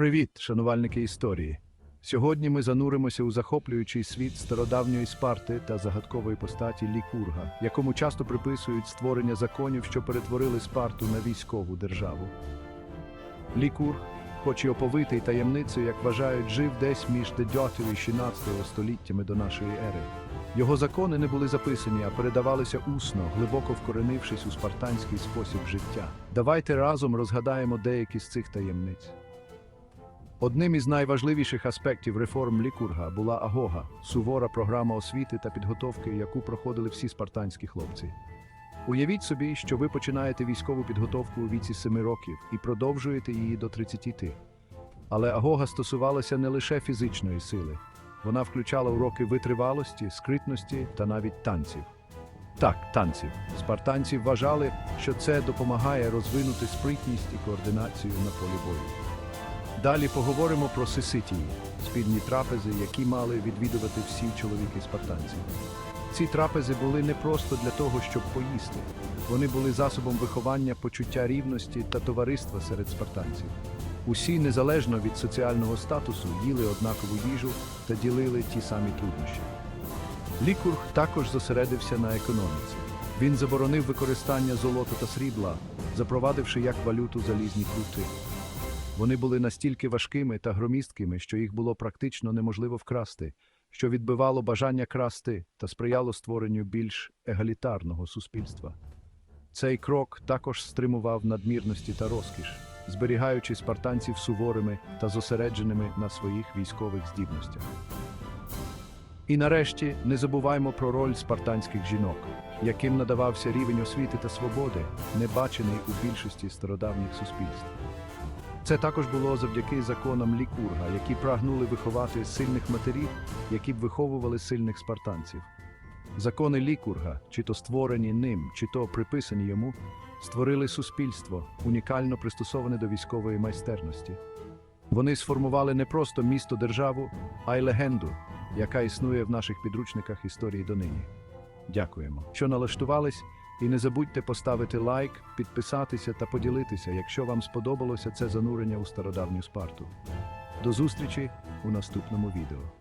Привіт, шанувальники історії. Сьогодні ми зануримося у захоплюючий світ стародавньої Спарти та загадкової постаті Лікурга, якому часто приписують створення законів, що перетворили Спарту на військову державу. Лікург, хоч і оповитий таємницею, як вважають, жив десь між 9 і 16 століттями до нашої ери. Його закони не були записані, а передавалися усно, глибоко вкоренившись у спартанський спосіб життя. Давайте разом розгадаємо деякі з цих таємниць. Одним із найважливіших аспектів реформ Лікурга була агога сувора програма освіти та підготовки, яку проходили всі спартанські хлопці. Уявіть собі, що ви починаєте військову підготовку у віці 7 років і продовжуєте її до 30. Але агога стосувалася не лише фізичної сили, вона включала уроки витривалості, скритності та навіть танців. Так, танців. Спартанці вважали, що це допомагає розвинути спритність і координацію на полі бою. Далі поговоримо про сиситії спільні трапези, які мали відвідувати всі чоловіки спартанців. Ці трапези були не просто для того, щоб поїсти. Вони були засобом виховання почуття рівності та товариства серед спартанців. Усі, незалежно від соціального статусу, їли однакову їжу та ділили ті самі труднощі. Лікург також зосередився на економіці. Він заборонив використання золота та срібла, запровадивши як валюту залізні крути. Вони були настільки важкими та громісткими, що їх було практично неможливо вкрасти, що відбивало бажання красти та сприяло створенню більш егалітарного суспільства. Цей крок також стримував надмірності та розкіш, зберігаючи спартанців суворими та зосередженими на своїх військових здібностях. І нарешті не забуваймо про роль спартанських жінок, яким надавався рівень освіти та свободи, не бачений у більшості стародавніх суспільств. Це також було завдяки законам Лікурга, які прагнули виховати сильних матерів, які б виховували сильних спартанців. Закони Лікурга, чи то створені ним, чи то приписані йому, створили суспільство, унікально пристосоване до військової майстерності. Вони сформували не просто місто державу, а й легенду, яка існує в наших підручниках історії донині. Дякуємо, що налаштувались, і не забудьте поставити лайк, підписатися та поділитися, якщо вам сподобалося це занурення у стародавню Спарту. До зустрічі у наступному відео.